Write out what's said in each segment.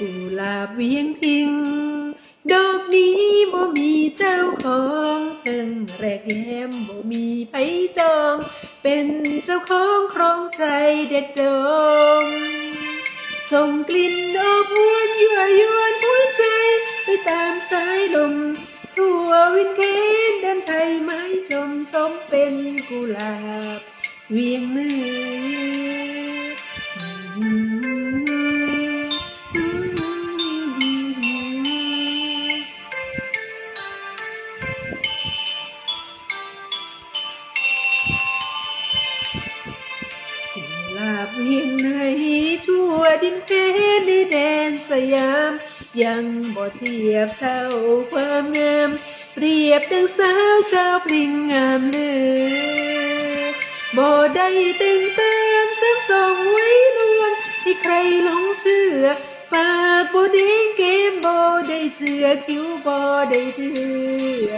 กูลาบเวียงพิง ดอกนี้บ่มีเจ้าของเพิ่งแรกแย้มบ่มีไผจอง เป็นเจ้าของครองใจเด็ดดมส่งกลิ่นดอกวนยั่วยวนหัวใจ ไปตามสายลม ทั่ววินเคนแดนไทยไม้ชมสมเป็นกุหลาบ เวียงเนือ ดินแดนในแดนสยาม ยังบ่เทียบเท่าความงาม เปรียบดังสาวชาวพลิงงามเลือบ่ได้เต่งเติมเสริมส่งไว้ลวงให้ใครหลงเชื่อปากบ่แดงเกมบ่ได้เชื่อคิวบ่ได้เถือ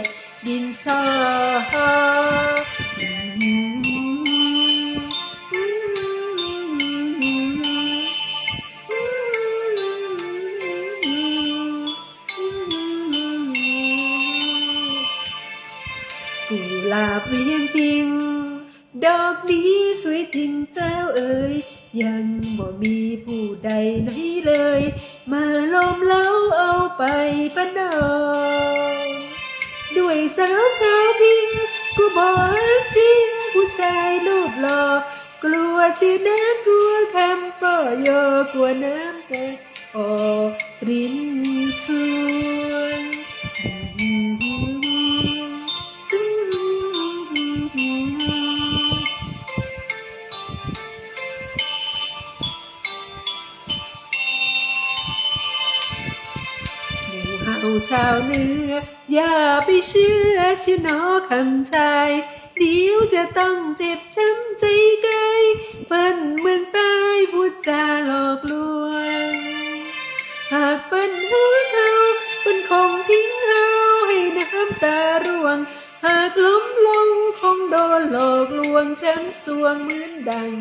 กุหลาบเวียงพิง ดอกนี้สวยจริงเจ้าเอ๋ยยังบ่มีผู้ใดไหนเลย มาลมเล้าเอาไปประนอมด้วยสาวชาวพิงกูบอกจริงผู้ชายรูปหล่อกลัวสิน้ำกลัวคำป่อยอกลัวน้ำแต่ออรินสวย ชาวเหนืออย่าไปเชื่อชื่อหนอคำชายเดี๋ยวจะต้องเจ็บช้ำใจไกลเปิ้นเมืองใต้พูดจาหลอกลวง หากเปิ้นหัวเขาเปิ้นคงทิ้งเฮาให้น้ำตาร่วง หากล้มลงคงโดนหลอกลวงช้ำสวงเหมือนดัง